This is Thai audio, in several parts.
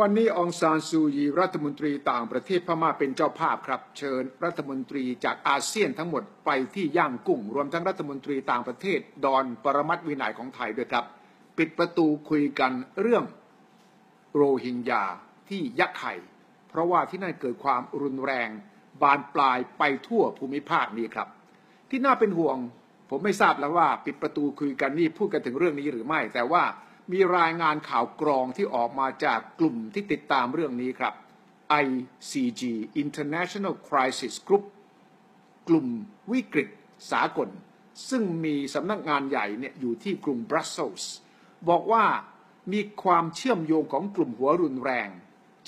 วันนี้องซานซูยีรัฐมนตรีต่างประเทศพม่าเป็นเจ้าภาพครับ เชิญรัฐมนตรีจากอาเซียนทั้งหมดไปที่ย่างกุ้ง รวมทั้งรัฐมนตรีต่างประเทศ ดอนปรมัตวินัยของไทยด้วยครับ ปิดประตูคุยกันเรื่องโรฮิงญาที่ยะไข่เพราะว่าที่นั่นเกิดความรุนแรง บานปลายไปทั่วภูมิภาคนี้ครับ ที่น่าเป็นห่วง ผมไม่ทราบแล้วว่า ปิดประตูคุยกันนี่พูดกันถึงเรื่องนี้หรือไม่ แต่ว่า มีรายงานข่าวกรองที่ออกมาจากกลุ่มที่ติดตามเรื่องนี้ครับ ICG International Crisis Group กลุ่มวิกฤตสากล ซึ่งมีสำนักงานใหญ่เนี่ยอยู่ที่กรุงบรัสเซลส์บอกว่ามีความเชื่อมโยงของกลุ่มหัวรุนแรง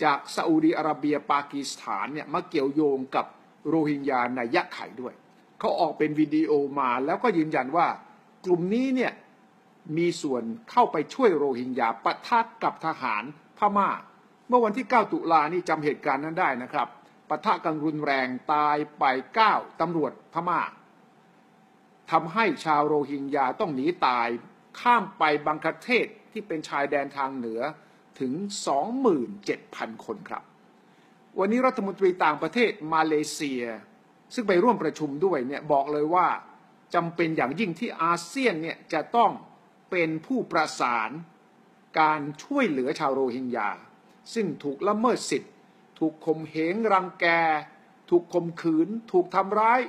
จากซาอุดีอาระเบียปากีสถานเนี่ยมาเกี่ยวโยงกับโรฮิงญาในยะไข่ด้วย เขาออกเป็นวิดีโอมาแล้วก็ยืนยันว่ากลุ่มนี้เนี่ย มีส่วนเข้าไปช่วยโรฮิงญาปะทะกับทหารพม่า เมื่อวันที่ 9 ตุลานี่จำเหตุการณ์นั้นได้นะครับปะทะกันรุนแรงตายไป 9ตำรวจพม่าทำให้ชาวโรฮิงญาต้องหนีตายข้ามไปบังคเทศที่เป็นชายแดนทางเหนือถึง 27,000 คนครับ วันนี้รัฐมนตรีต่างประเทศมาเลเซีย ซึ่งไปร่วมประชุมด้วยเนี่ยบอกเลยว่าจำเป็นอย่างยิ่งที่อาเซียนเนี่ยจะต้อง เป็นผู้ประสานการช่วยเหลือชาวโรฮิงญา ซึ่งถูกละเมิดสิทธิ์ ถูกข่มเหงรังแก ถูกข่มขืน ถูกทำร้าย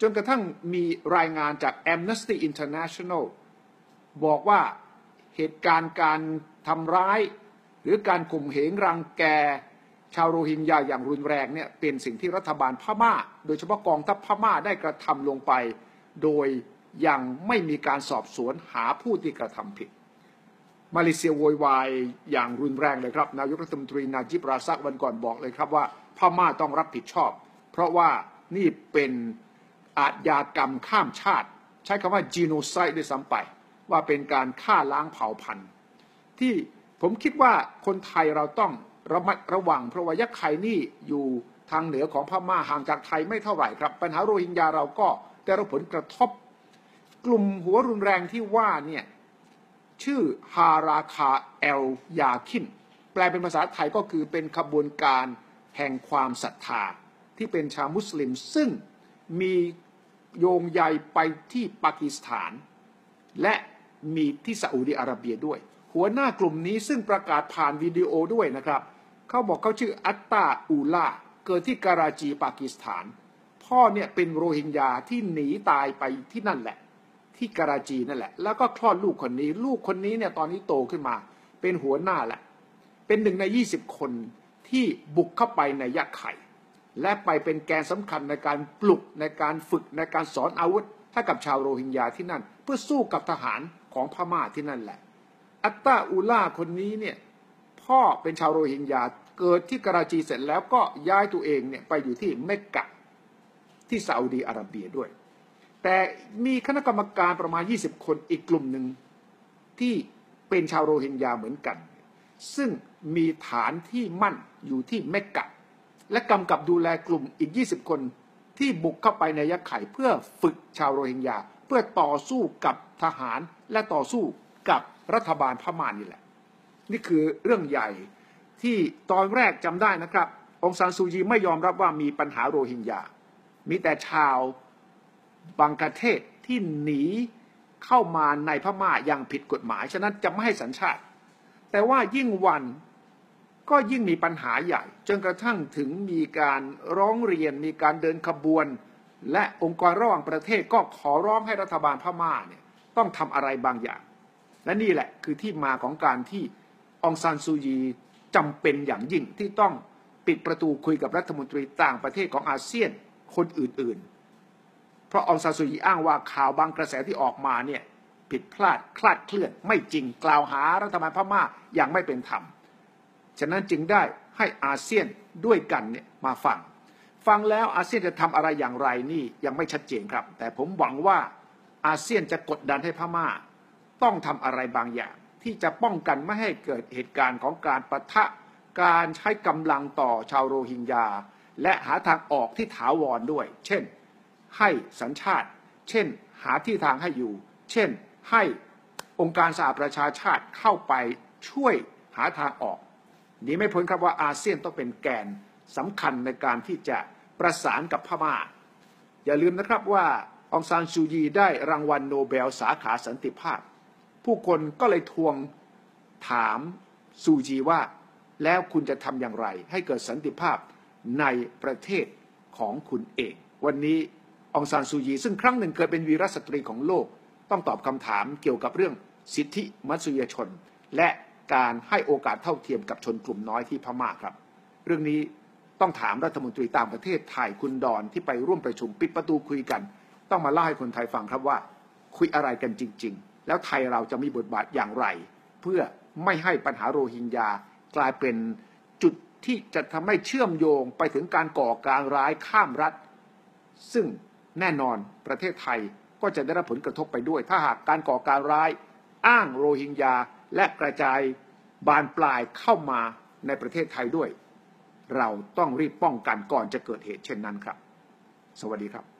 จนกระทั่งมีรายงานจาก Amnesty International บอกว่าเหตุการณ์การทำร้าย หรือการข่มเหงรังแก ชาวโรฮิงญาอย่างรุนแรงเนี่ยเป็นสิ่งที่รัฐบาลพม่า โดยเฉพาะกองทัพพม่าได้กระทำลงไป โดย ยังไม่มีการสอบสวนหาผู้ที่กระทำผิด มาเลเซียโวยวายอย่างรุนแรงเลยครับ นายกรัฐมนตรีนาจิบราซักวันก่อนบอกเลยครับว่าพม่าต้องรับผิดชอบ เพราะว่านี่เป็นอาทยากรรมข้ามชาติ ใช้คำว่าจีโนไซด์ด้วยซ้ำไป ว่าเป็นการฆ่าล้างเผ่าพันธุ์ ที่ผมคิดว่าคนไทยเราต้องระมัดระวัง เพราะว่ายักษ์ไข่นี่อยู่ทางเหนือของพม่าห่างจากไทยไม่เท่าไหร่ครับ ปัญหาโรฮิงญาเราก็ได้รับผลกระทบ กลุ่มหัวรุนแรงที่ว่าเนี่ยชื่อฮาราคาเอลยาคิน แปลเป็นภาษาไทยก็คือเป็นขบวนการแห่งความศรัทธา ที่เป็นชาวมุสลิม ซึ่งมีโยงใยไปที่ปากีสถาน และมีที่ซาอุดีอาระเบียด้วย หัวหน้ากลุ่มนี้ซึ่งประกาศผ่านวิดีโอด้วยนะครับ เขาบอกเขาชื่ออัตตาอูลาเกิดที่การาจีปากีสถาน พ่อเนี่ยเป็นโรฮิงญาที่หนีตายไปที่นั่นแหละ ที่กราจีนั่นแหละ แล้วก็คลอดลูกคนนี้ ลูกคนนี้เนี่ยตอนนี้โตขึ้นมา เป็นหัวหน้าแหละ เป็นหนึ่งในยี่สิบคนที่บุกเข้าไปในยักษ์ไข่ และไปเป็นแกนสำคัญในการปลุกในการฝึกในการสอนอาวุธให้กับชาวโรฮิงญาที่นั่น เพื่อสู้กับทหารของพม่าที่นั่นแหละ อัตตาอูล่าคนนี้เนี่ยพ่อเป็นชาวโรฮิงญาเกิดที่กราจีเสร็จแล้วก็ย้ายตัวเองเนี่ยไปอยู่ที่เมกกะที่ซาอุดีอาระเบียด้วย แต่มีคณะกรรมการประมาณ 20 คนอีกกลุ่มหนึ่งที่เป็นชาวโรฮิงญาเหมือนกัน ซึ่งมีฐานที่มั่นอยู่ที่เมกกะ และกำกับดูแลกลุ่มอีก 20 คนที่บุกเข้าไปในยักษ์ไข่เพื่อฝึกชาวโรฮิงญา เพื่อต่อสู้กับทหารและต่อสู้กับรัฐบาลพม่านี่แหละ นี่คือเรื่องใหญ่ที่ตอนแรกจำได้นะครับ องซานซูจีไม่ยอมรับว่ามีปัญหาโรฮิงญา มีแต่ชาว บางประเทศที่หนีเข้ามาในพม่าอย่างผิดกฎหมาย ฉะนั้นจะไม่ให้สัญชาติ แต่ว่ายิ่งวันก็ยิ่งมีปัญหาใหญ่ จนกระทั่งถึงมีการร้องเรียนมีการเดินขบวน และองค์กรระหว่างประเทศก็ขอร้องให้รัฐบาลพม่าเนี่ยต้องทำอะไรบางอย่าง และนี่แหละคือที่มาของการที่องซานซูยีจำเป็นอย่างยิ่งที่ต้องปิดประตูคุยกับรัฐมนตรีต่างประเทศของอาเซียนคนอื่นๆ เพราะองซาสุยีอ้างว่าข่าวบางกระแสที่ออกมาเนี่ยผิดพลาดคลาดเคลื่อนไม่จริงกล่าวหารัฐบาลพม่าอย่างไม่เป็นธรรม ฉะนั้นจึงได้ให้อาเซียนด้วยกันเนี่ยมาฟัง ฟังแล้วอาเซียนจะทำอะไรอย่างไรนี่ยังไม่ชัดเจนครับ แต่ผมหวังว่าอาเซียนจะกดดันให้พม่า ต้องทำอะไรบางอย่าง ที่จะป้องกันไม่ให้เกิดเหตุการณ์ของการประทะการใช้กำลังต่อชาวโรฮิงญาและหาทางออกที่ถาวรด้วย เช่น ให้สัญชาติ เช่น หาที่ทางให้อยู่ เช่น ให้องค์การสหประชาชาติเข้าไปช่วยหาทางออกหนีไม่พ้นครับว่าอาเซียนต้องเป็นแกนสำคัญในการที่จะประสานกับพม่า อย่าลืมนะครับว่าองซานซูยีได้รางวัลโนเบลสาขาสันติภาพ ผู้คนก็เลยทวงถามซูจีว่า แล้วคุณจะทำอย่างไร ให้เกิดสันติภาพในประเทศของคุณเอง วันนี้ องซานซูยี ซึ่งครั้งหนึ่งเคยเป็นวีรสตรีของโลก ต้องตอบคำถามเกี่ยวกับเรื่องสิทธิมนุษยชน และการให้โอกาสเท่าเทียมกับชนกลุ่มน้อยที่พม่าครับ เรื่องนี้ต้องถามรัฐมนตรีต่างประเทศไทยคุณดอนที่ไปร่วมประชุมปิดประตูคุยกัน ต้องมาเล่าให้คนไทยฟังครับว่า คุยอะไรกันจริง ๆ แล้วไทยเราจะมีบทบาทอย่างไร เพื่อไม่ให้ปัญหาโรฮิงญากลายเป็นจุดที่จะทำให้เชื่อมโยงไปถึงการก่อการร้ายข้ามรัฐ ซึ่ง แน่นอนประเทศไทยก็จะได้รับผลกระทบไปด้วย ถ้าหากการก่อการร้าย อ้างโรฮิงญาและกระจายบานปลายเข้ามาในประเทศไทยด้วย เราต้องรีบป้องกันก่อนจะเกิดเหตุเช่นนั้นครับ สวัสดีครับ